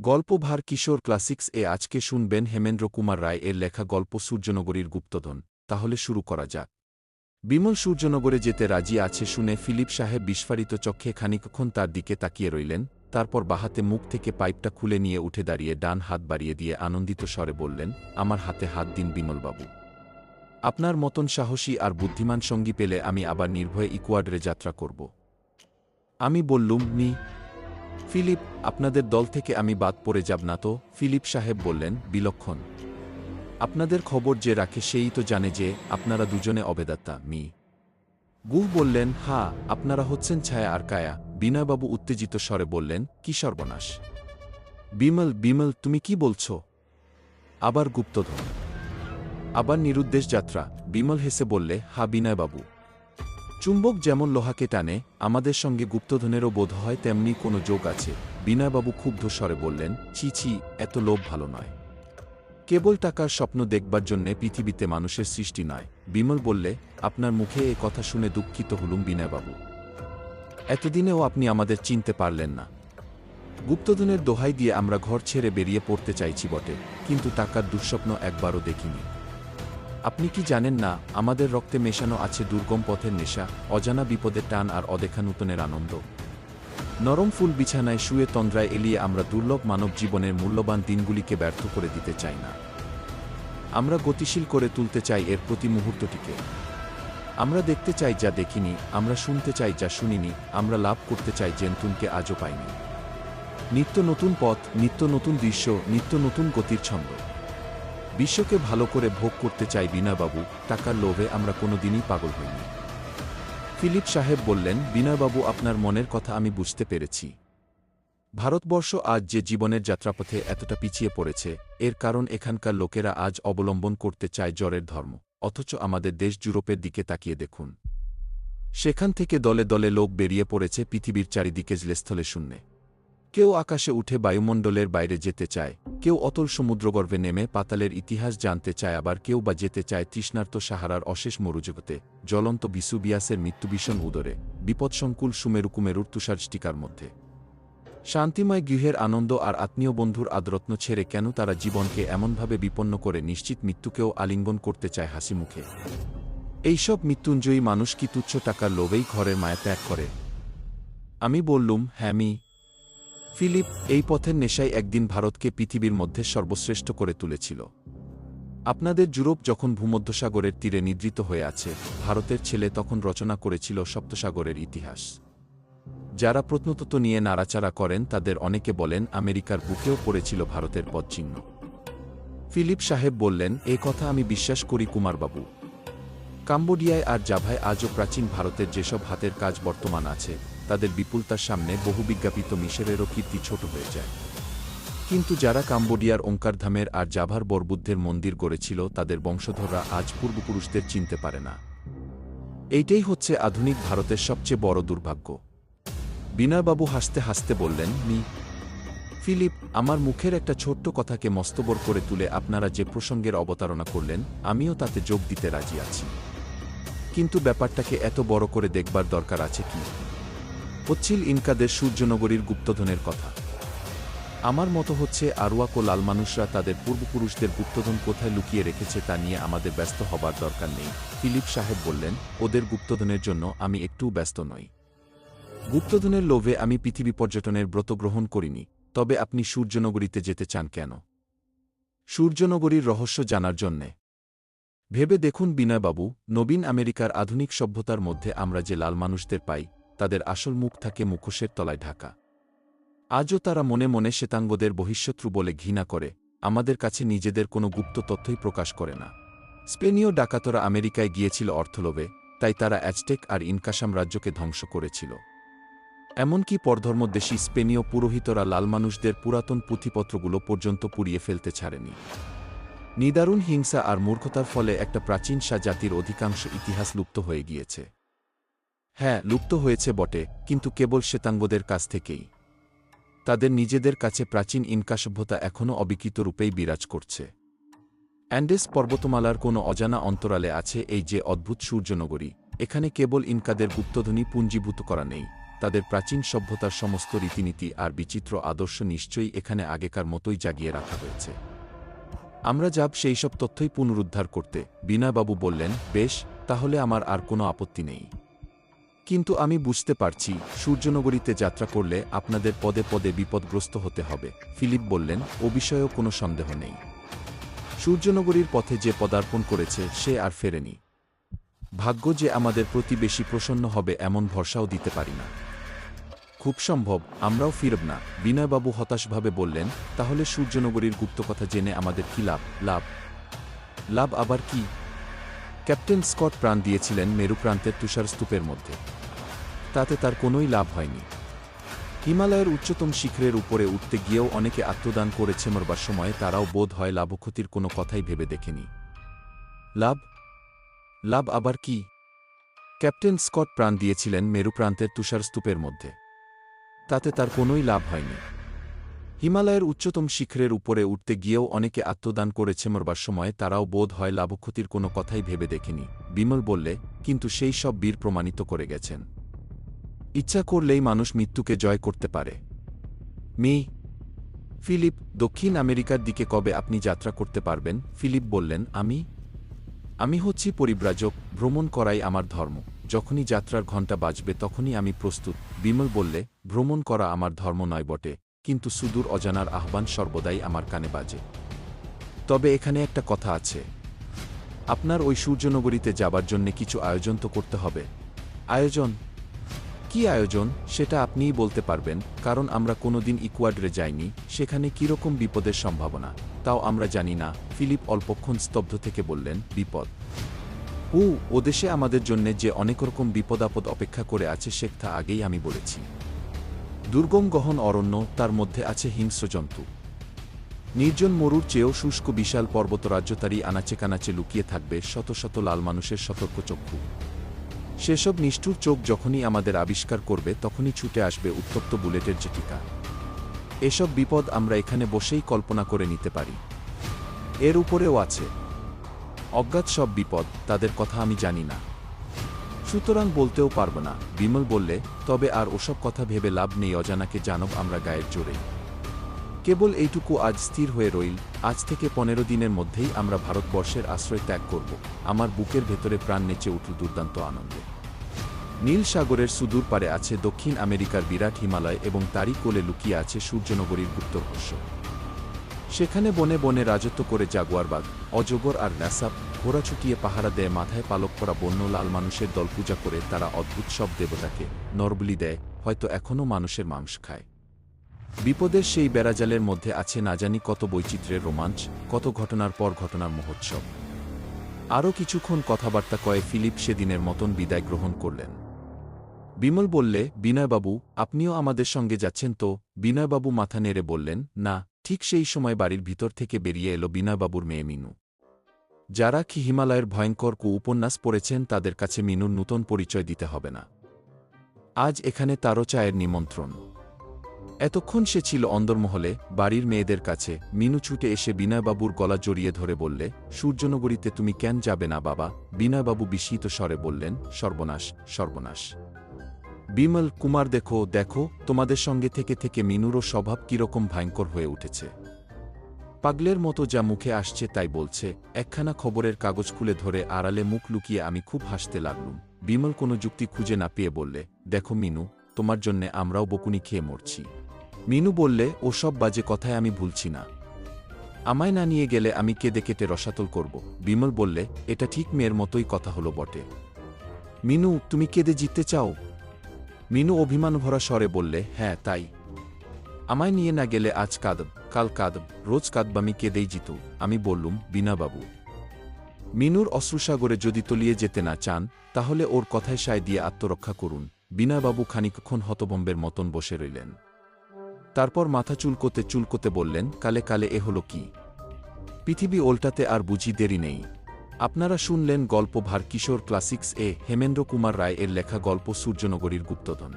গল্পভার কিশোর classics এ আজকে শুনবেন হেমেন্দ্র কুমার রায় এর লেখা গল্প সূর্যনগরীর গুপ্তধন। তাহলে শুরু করা যাক। বিমল সূর্যনগরে যেতে রাজি আছে শুনে ফিলিপ সাহেব বিস্ফারিত চক্ষে খানিকক্ষণ তার দিকে তাকিয়ে রইলেন, তারপর বাহাতে মুখ থেকে পাইপটা খুলে নিয়ে উঠে দাঁড়িয়ে ডান হাত বাড়িয়ে দিয়ে আনন্দিত স্বরে বললেন, আমার হাতে হাত দিন বিমলবাবু। আপনার মতন সাহসী আর বুদ্ধিমান সঙ্গী পেলে আমি আবার নির্ভয়ে ইকুয়াডরে যাত্রা করব। আমি বললুম নি ফিলিপ, আপনাদের দল থেকে আমি বাদ পড়ে যাব না তো? ফিলিপ সাহেব বললেন, বিলক্ষণ। আপনাদের খবর যে রাখে সেই তো জানে যে, আপনারা দুজনে অবেদাত্তা, মি। গুহ বললেন, হা, আপনারা হচ্ছেন ছায়া আর কায়া। বিনয়বাবু উত্তেজিত স্বরে বললেন, কি সর্বনাশ! বিমল বিমল, তুমি কি বলছ? আবার গুপ্তধন। আবার নিরুদ্দেশ যাত্রা। বিমল হেসে বললে, হা, বিনয়বাবু। চুম্বক যেমন লোহাকে টানে, আমাদের সঙ্গে গুপ্তধনেরও বোধ হয় তেমনি কোনো যোগ আছে। বিনয়বাবু ক্ষুব্ধ স্বরে বললেন, ছি ছি, এত লোভ ভালো নয়। কেবল টাকার স্বপ্ন দেখবার জন্যে পৃথিবীতে মানুষের সৃষ্টি নয়। বিমল বললে, আপনার মুখে এ কথা শুনে দুঃখিত হলুম বিনয়বাবু। এতদিনেও আপনি আমাদের চিনতে পারলেন না। গুপ্তধনের দোহাই দিয়ে আমরা ঘর ছেড়ে বেরিয়ে পড়তে চাইছি বটে, কিন্তু টাকার দুঃস্বপ্ন একবারও দেখিনি। আপনি কি জানেন না, আমাদের রক্তে মেশানো আছে দুর্গম পথের নেশা, অজানা বিপদের টান আর অদেখা নূতনের আনন্দ। নরম ফুল বিছানায় শুয়ে তন্দ্রায় এলিয়ে আমরা দুর্লভ মানব জীবনের মূল্যবান দিনগুলিকে ব্যর্থ করে দিতে চাই না। আমরা গতিশীল করে তুলতে চাই এর প্রতি মুহূর্তটিকে। আমরা দেখতে চাই যা দেখিনি, আমরা শুনতে চাই যা শুনিনি, আমরা লাভ করতে চাই জেন্তুনকে আজও পাইনি। নিত্য নতুন পথ, নিত্য নতুন দৃশ্য, নিত্য নতুন গতির ছন্দ। বিশ্বকে ভালো করে ভোগ করতে চাই বিনয়বাবু টাকার লোভে আমরা কোনোদিনই পাগল হইনি। ফিলিপ সাহেব বললেন বিনয়বাবু আপনার মনের কথা আমি বুঝতে পেরেছি। ভারতবর্ষ আজ যে জীবনের যাত্রাপথে এতটা পিছিয়ে পড়েছে, এর কারণ এখানকার লোকেরা আজ অবলম্বন করতে চায় জ্বরের ধর্ম, অথচ আমাদের দেশ ইউরোপের দিকে তাকিয়ে দেখুন। সেখান থেকে দলে দলে লোক বেরিয়ে পড়েছে পৃথিবীর চারিদিকে জলেস্থলে শূন্যে কেউ আকাশে উঠে বায়ুমণ্ডলের বাইরে যেতে চায়, কেউ অতল সমুদ্রগর্ভে নেমে পাতালের ইতিহাস জানতে চায়, আবার কেউ বা যেতে চায় তৃষ্ণার্ত সাহারার অশেষ মরুজগতে, জ্বলন্ত বিসুবিয়াসের মৃত্যুভীষণ উদরে, বিপদসংকুল সুমেরুকুমেরুর তুষারষ্টিকার মধ্যে। শান্তিময় গৃহের আনন্দ আর আত্মীয় বন্ধুর আদরত্ন ছেড়ে কেন তারা জীবনকে এমনভাবে বিপন্ন করে নিশ্চিত মৃত্যুকেও আলিঙ্গন করতে চায় হাসি মুখে? এইসব মৃত্যুঞ্জয়ী মানুষ কি তুচ্ছ টাকার লোভেই ঘরের মায়া ত্যাগ করে? আমি বললুম হ্যামি ফিলিপ এই পথের নেশায় একদিন ভারতকে পৃথিবীর মধ্যে সর্বশ্রেষ্ঠ করে তুলেছিল। আপনাদের ইউরোপ যখন ভূমধ্যসাগরের তীরে নিদ্রিত হয়ে আছে, ভারতের ছেলে তখন রচনা করেছিল সপ্তসাগরের ইতিহাস। যারা প্রত্নতত্ত্ব নিয়ে নাড়াচাড়া করেন, তাদের অনেকে বলেন, আমেরিকার বুকেও পড়েছিল ভারতের পদচিহ্ন ফিলিপ সাহেব বললেন, এ কথা আমি বিশ্বাস করি, কুমারবাবু। কাম্বোডিয়ায় আর জাভায় আজও প্রাচীন ভারতের যেসব হাতের কাজ বর্তমান আছে তাদের বিপুলতার সামনে বহু বিজ্ঞাপিত মিশরেরও কীর্তি ছোট হয়ে যায়। কিন্তু যারা কাম্বোডিয়ার ওঙ্কারধামের আর জাভার বরবুদ্ধের মন্দির গড়েছিল, তাদের বংশধররা আজ পূর্বপুরুষদের চিনতে পারে না। এইটাই হচ্ছে আধুনিক ভারতের সবচেয়ে বড় দুর্ভাগ্য। বিনয়বাবু হাসতে হাসতে বললেন, মি, ফিলিপ, আমার মুখের একটা ছোট্ট কথাকে মস্তবর করে তুলে আপনারা যে প্রসঙ্গের অবতারণা করলেন, আমিও তাতে যোগ দিতে রাজি আছি। কিন্তু ব্যাপারটাকে এত বড় করে দেখবার দরকার আছে কি? হচ্ছিল ইনকাদের সূর্যনগরীর গুপ্তধনের কথা। আমার মতো হচ্ছে আরওয়াক ও লাল মানুষরা তাদের পূর্বপুরুষদের গুপ্তধন কোথায় লুকিয়ে রেখেছে তা নিয়ে আমাদের ব্যস্ত হবার দরকার নেই, ফিলিপ সাহেব বললেন। ওদের গুপ্তধনের জন্য আমি একটু ব্যস্ত নই। গুপ্তধনের লোভে আমি পৃথিবী পর্যটনের ব্রত গ্রহণ করিনি, তবে আপনি সূর্যনগরীতে যেতে চান কেন? সূর্যনগরীর রহস্য জানার জন্যে। ভেবে দেখুন বিনয়বাবু, নবীন আমেরিকার আধুনিক সভ্যতার মধ্যে আমরা যে লাল মানুষদের পাই তাদের আসল মুখ থাকে মুখোশের তলায় ঢাকা। আজও তারা মনে মনে শ্বেতাঙ্গদের বহিষ্যত্রু বলে ঘৃণা করে, আমাদের কাছে নিজেদের কোনো গুপ্ত তথ্যই প্রকাশ করে না। স্পেনীয় ডাকাতরা আমেরিকায় গিয়েছিল অর্থলোভে, তাই তারা অ্যাজটেক আর ইনকাসাম রাজ্যকে ধ্বংস করেছিল। এমনকি পরধর্মদেশী স্পেনীয় পুরোহিতরা লাল মানুষদের পুরাতন পুঁথিপত্রগুলো পর্যন্ত পুড়িয়ে ফেলতে ছাড়েনি। নিদারুণ হিংসা আর মূর্খতার ফলে একটা প্রাচীন সা জাতির অধিকাংশ ইতিহাস লুপ্ত হয়ে গিয়েছে। হ্যাঁ লুপ্ত হয়েছে বটে, কিন্তু কেবল শ্বেতাঙ্গদের কাছ থেকেই। তাদের নিজেদের কাছে প্রাচীন ইনকা সভ্যতা এখনও অবিকৃত রূপেই বিরাজ করছে। অ্যান্ডেস পর্বতমালার কোনো অজানা অন্তরালে আছে এই যে অদ্ভুত সূর্যনগরী। এখানে কেবল ইনকাদের গুপ্তধ্বনি পুঞ্জীভূত করা নেই। তাদের প্রাচীন সভ্যতার সমস্ত রীতিনীতি আর বিচিত্র আদর্শ নিশ্চয়ই এখানে আগেকার মতোই জাগিয়ে রাখা হয়েছে। আমরা যাব সেই সব তথ্যই পুনরুদ্ধার করতে। বিনয়বাবু বললেন, বেশ, তাহলে আমার আর কোনো আপত্তি নেই। কিন্তু আমি বুঝতে পারছি, সূর্যনগরীতে যাত্রা করলে আপনাদের পদে পদে বিপদগ্রস্ত হতে হবে, ফিলিপ বললেন, ও বিষয়েও কোনো সন্দেহ নেই। সূর্যনগরীর পথে যে পদার্পণ করেছে, সে আর ফেরেনি। ভাগ্য যে আমাদের প্রতি বেশি প্রসন্ন হবে, এমন ভরসাও দিতে পারি না। খুব সম্ভব, আমরাও ফিরব না, বিনয়বাবু হতাশভাবে বললেন, তাহলে সূর্যনগরীর গুপ্তকথা জেনে আমাদের কি লাভ লাভ? লাভ আবার কি? ক্যাপ্টেন স্কট প্রাণ দিয়েছিলেন মেরুপ্রান্তের তুষারস্তূপের মধ্যে। তাতে তার কোনোই লাভ হয়নি। হিমালয়ের উচ্চতম শিখরের উপরে উঠতে গিয়েও অনেকে আত্মদান করেছে মরবার সময়ে, তারাও বোধ হয় লাভক্ষতির কোনো কথাই ভেবে দেখেনি। লাভ? লাভ আবার কি? ক্যাপ্টেন স্কট প্রাণ দিয়েছিলেন মেরু মেরুপ্রান্তের তুষারস্তূপের মধ্যে। তাতে তার কোনোই লাভ হয়নি। হিমালয়ের উচ্চতম শিখরের উপরে উঠতে গিয়েও অনেকে আত্মদান করেছে মরবার সময়, তারাও বোধ হয় লাভক্ষতির কোনো কথাই ভেবে দেখেনি। বিমল বললে, কিন্তু সেই সব বীর প্রমাণিত করে গেছেন। ইচ্ছা করলেই মানুষ মৃত্যুকে জয় করতে পারে। মি, ফিলিপ, দক্ষিণ আমেরিকার দিকে কবে আপনি যাত্রা করতে পারবেন? ফিলিপ বললেন, আমি? আমি হচ্ছি পরিব্রাজক, ভ্রমণ করাই আমার ধর্ম। যখনই যাত্রার ঘণ্টা বাজবে তখনই আমি প্রস্তুত। বিমল বললে, ভ্রমণ করা আমার ধর্ম নয় বটে, কিন্তু সুদূর অজানার আহ্বান সর্বদাই আমার কানে বাজে। তবে এখানে একটা কথা আছে। আপনার ওই সূর্যনগরীতে যাবার জন্যে কিছু আয়োজন তো করতে হবে। আয়োজন কি আয়োজন, সেটা আপনিই বলতে পারবেন, কারণ আমরা কোনোদিন ইকুয়াডরে যাইনি, সেখানে কীরকম বিপদের সম্ভাবনা, তাও আমরা জানি না, ফিলিপ অল্পক্ষণ স্তব্ধ থেকে বললেন, বিপদ। ও ও দেশে আমাদের জন্যে যে অনেক রকম বিপদ আপদ অপেক্ষা করে আছে সেটা আগেই আমি বলেছি। দুর্গম গহন অরণ্য, তার মধ্যে আছে হিংস্র জন্তু। নির্জন মরুর চেয়েও শুষ্ক বিশাল পর্বতরাজ্য তারই আনাচে কানাচে লুকিয়ে থাকবে শত শত লাল মানুষের সতর্ক চক্ষু সেসব নিষ্ঠুর চোখ যখনই আমাদের আবিষ্কার করবে, তখনই ছুটে আসবে উত্তপ্ত বুলেটের জেটিকা। এসব বিপদ আমরা এখানে বসেই কল্পনা করে নিতে পারি। এর উপরেও আছে। অজ্ঞাত সব বিপদ, তাদের কথা আমি জানি না। সুতরাং বলতেও পারব না, বিমল বললে, তবে আর ওসব কথা ভেবে লাভ নেই, অজানাকে জানব আমরা গায়ের জোরেই কেবল এইটুকু আজ স্থির হয়ে রইল, আজ থেকে পনেরো দিনের মধ্যেই আমরা ভারতবর্ষের আশ্রয় ত্যাগ করব, আমার বুকের ভেতরে প্রাণ নেচে উঠল দুর্দান্ত আনন্দে। নীল সাগরের সুদূর পারে আছে দক্ষিণ আমেরিকার বিরাট হিমালয় এবং তারই কোলে লুকিয়ে আছে সূর্যনগরীর গুপ্তরহস্য সেখানে বনে বনে রাজত্ব করে জাগুয়ারবাগ, অজগর আর ন্যাসাপ, ঘোড়া ছুটিয়ে পাহারা দেয় মাথায় পালক করা বন্য লাল মানুষের দল পূজা করে তারা অদ্ভুত সব দেবতাকে নরবলি দেয়, হয়তো এখনও মানুষের মাংস খায়। বিপদের সেই বেড়াজালের মধ্যে আছে না জানি কত বৈচিত্র্যের রোমাঞ্চ, কত ঘটনার পর ঘটনার মহোৎসব। আরও কিছুক্ষণ কথাবার্তা কয়ে ফিলিপ সেদিনের মতন বিদায় গ্রহণ করলেন। বিমল বললে, বিনয়বাবু, আপনিও আমাদের সঙ্গে যাচ্ছেন তো? বিনয়বাবু মাথা নেড়ে বললেন, না, ঠিক সেই সময় বাড়ির ভিতর থেকে বেরিয়ে এলো বিনয়বাবুর মেয়ে মিনু। যারা কি হিমালয়ের ভয়ঙ্কর কু উপন্যাস পড়েছেন তাদের কাছে মিনুর নূতন পরিচয় দিতে হবে না। আজ এখানে তারও চায়ের নিমন্ত্রণ। এতক্ষণ সে ছিল অন্দরমহলে, বাড়ির মেয়েদের কাছে। মিনু ছুটে এসে বিনয়বাবুর গলা জড়িয়ে ধরে বললে, সূর্যনগরীতে তুমি কেন যাবে না বাবা? বিনয়বাবু বিস্মিত স্বরে বললেন, সর্বনাশ সর্বনাশ। বিমল, কুমার দেখো দেখো, তোমাদের সঙ্গে থেকে থেকে মিনুরও স্বভাব কীরকম ভয়ঙ্কর হয়ে উঠেছে। পাগলের মতো যা মুখে আসছে তাই বলছে, একখানা খবরের কাগজ খুলে ধরে আড়ালে মুখ লুকিয়ে আমি খুব হাসতে লাগলুম। বিমল কোনো যুক্তি খুঁজে না পেয়ে বললে, দেখো মিনু, তোমার জন্যে আমরাও বকুনি খেয়ে মরছি। মিনু বললে, ওসব বাজে কথায় আমি ভুলছি না। আমায় না নিয়ে গেলে আমি কেঁদে কেটে রসাতল করব। বিমল বললে, এটা ঠিক মেয়ের মতোই কথা হলো বটে। মিনু, তুমি কেঁদে জিততে চাও? মিনু অভিমান ভরা স্বরে বললে হ্যাঁ তাই। আমায় নিয়ে না গেলে আজ কাঁদব, কাল কাঁদব, রোজ কাঁদবামি কেঁদেই জিত। আমি বললুম বিনাবাবু মিনুর অশ্রুসাগরে যদি তলিয়ে যেতে না চান, তাহলে ওর কথায় সায় দিয়ে আত্মরক্ষা করুন। বিনাবাবু খানিকক্ষণ হতবম্বের মতন বসে রইলেন। তারপর মাথা চুলকোতে চুলকোতে বললেন, কালে কালে এ হলো কি? পৃথিবী ওল্টাতে আর বুঝি দেরি নেই। আপনারা শুনলেন গল্প ভার কিশোর ক্লাসিক্স এ হেমেন্দ্র কুমার রায় এর লেখা গল্প সূর্যনগরীর গুপ্তধন।